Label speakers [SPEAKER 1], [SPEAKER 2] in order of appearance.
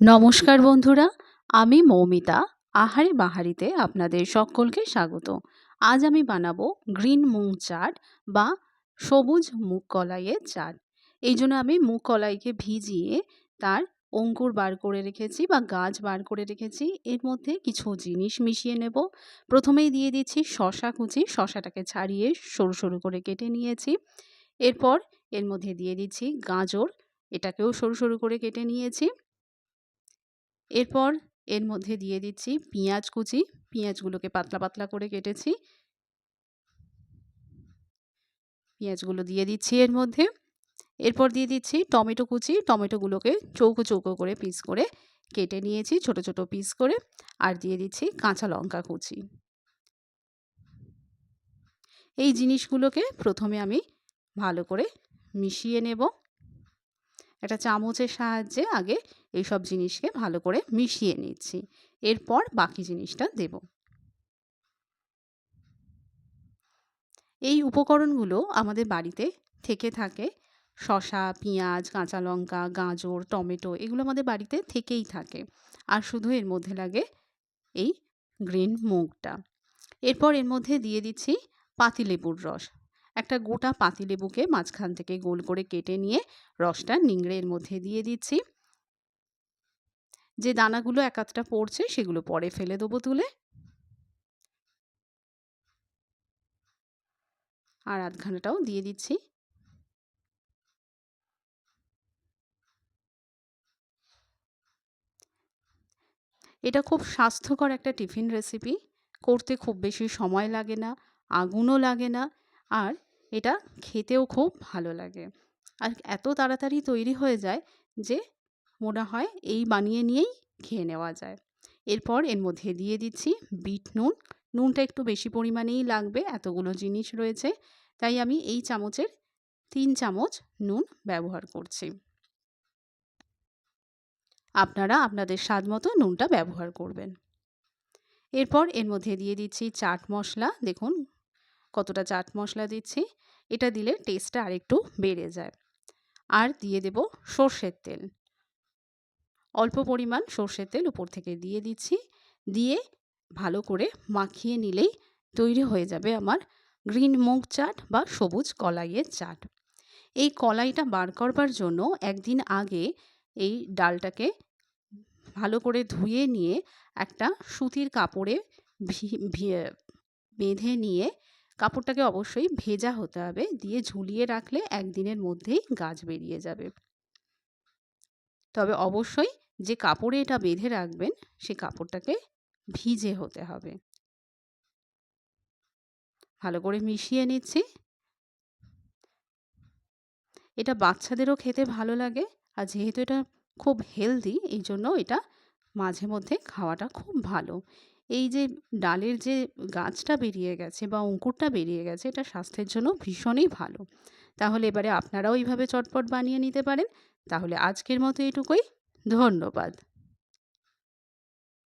[SPEAKER 1] নমস্কার বন্ধুরা, আমি মৌমিতা, আহারে বাহারিতে আপনাদের সকলকে স্বাগত। আজ আমি বানাবো গ্রিন মুগ চাট বা সবুজ মুগ কলাইয়ের চাট। এই জন্য আমি মুগ কলাইকে ভিজিয়ে তার অঙ্কুর বার করে রেখেছি বা গাছ বার করে রেখেছি। এর মধ্যে কিছু জিনিস মিশিয়ে নেব। প্রথমেই দিয়ে দিচ্ছি শশা কুচি। শশাটাকে ছাড়িয়ে সরু সরু করে কেটে নিয়েছি। এরপর এর মধ্যে দিয়ে দিচ্ছি গাজর। এটাকেও সরু সরু করে কেটে নিয়েছি। এরপর এর মধ্যে দিয়ে দিচ্ছি পেঁয়াজ কুচি। পেঁয়াজগুলোকে পাতলা পাতলা করে কেটেছি। পেঁয়াজগুলো দিয়ে দিচ্ছি এর মধ্যে। এরপর দিয়ে দিচ্ছি টমেটো কুচি। টমেটোগুলোকে চৌকো চৌকো করে পিস করে কেটে নিয়েছি ছোট ছোট পিস করে। আর দিয়ে দিচ্ছি কাঁচা লঙ্কা কুচি। এই জিনিসগুলোকে প্রথমে আমি ভালো করে মিশিয়ে নেব। একটা চামচের সাহায্যে আগে এই সব জিনিসকে ভালো করে মিশিয়ে নিচ্ছি। এরপর বাকি জিনিসটা দেব। এই উপকরণগুলো আমাদের বাড়িতে থেকে থাকে। শশা পেঁয়াজ, কাঁচা লঙ্কা, গাজর, টমেটো এগুলো আমাদের বাড়িতে থেকেই থাকে। আর শুধু এর মধ্যে লাগে এই গ্রিন মুগটা। এরপর এর মধ্যে দিয়ে দিচ্ছি পাতিলেবুর রস। একটা গোটা পাতিলেবুকে মাঝখান থেকে গোল করে কেটে নিয়ে রসটা নিংড়ের মধ্যে দিয়ে দিচ্ছি। যে দানাগুলো এক আধটা পড়ছে সেগুলো পরে ফেলে দেবো তুলে। আর আধ আধখানাটাও দিয়ে দিচ্ছি। এটা খুব স্বাস্থ্যকর একটা টিফিন রেসিপি। করতে খুব বেশি সময় লাগে না, আগুনও লাগে না। আর এটা খেতেও খুব ভালো লাগে। আর এত তাড়াতাড়ি তৈরি হয়ে যায় যে মনে হয় এই বানিয়ে নিয়েই খেয়ে নেওয়া যায়। এরপর এর মধ্যে দিয়ে দিচ্ছি বিট নুন। নুনটা একটু বেশি পরিমাণেই লাগবে, এতগুলো জিনিস রয়েছে। তাই আমি এই চামচের তিন চামচ নুন ব্যবহার করছি। আপনারা আপনাদের স্বাদ মতো নুনটা ব্যবহার করবেন। এরপর এর মধ্যে দিয়ে দিচ্ছি চাট মশলা। দেখুন কতটা চাট মশলা দিচ্ছি, এটা দিলে টেস্টটা আরেকটু বেড়ে যায়। আর দিয়ে দেব সর্ষের তেল। অল্প পরিমাণ সর্ষের তেল উপর থেকে দিয়ে দিচ্ছি। দিয়ে ভালো করে মাখিয়ে নিলেই তৈরি হয়ে যাবে আমার গ্রিন মুগ চাট বা সবুজ কলাইয়ের চাট। এই কলাইটা বার করবার জন্য একদিন আগে এই ডালটাকে ভালো করে ধুয়ে নিয়ে একটা সুতির কাপড়ে বেঁধে নিয়ে কাপড়টাকে অবশ্যই ভেজা হতে হবে। দিয়ে ঝুলিয়ে রাখলে একদিনের মধ্যেই গাছ বেরিয়ে যাবে। তবে অবশ্যই যে কাপড়ে এটা বেঁধে রাখবেন, সে কাপড়টাকে ভিজে হতে হবে। ভালো করে মিশিয়ে নিচ্ছি। এটা বাচ্চাদেরও খেতে ভালো লাগে। আর যেহেতু এটা খুব হেলদি এই জন্য এটা মাঝে মধ্যে খাওয়াটা খুব ভালো। এই যে ডালের যে গাছটা বেরিয়ে গেছে বা অঙ্কুরটা বেরিয়ে গেছে, এটা স্বাস্থ্যের জন্য ভীষণই ভালো। তাহলে এবারে আপনারাও এইভাবে চটপট বানিয়ে নিতে পারেন। তাহলে আজকের মতো এটুকুই। ধন্যবাদ।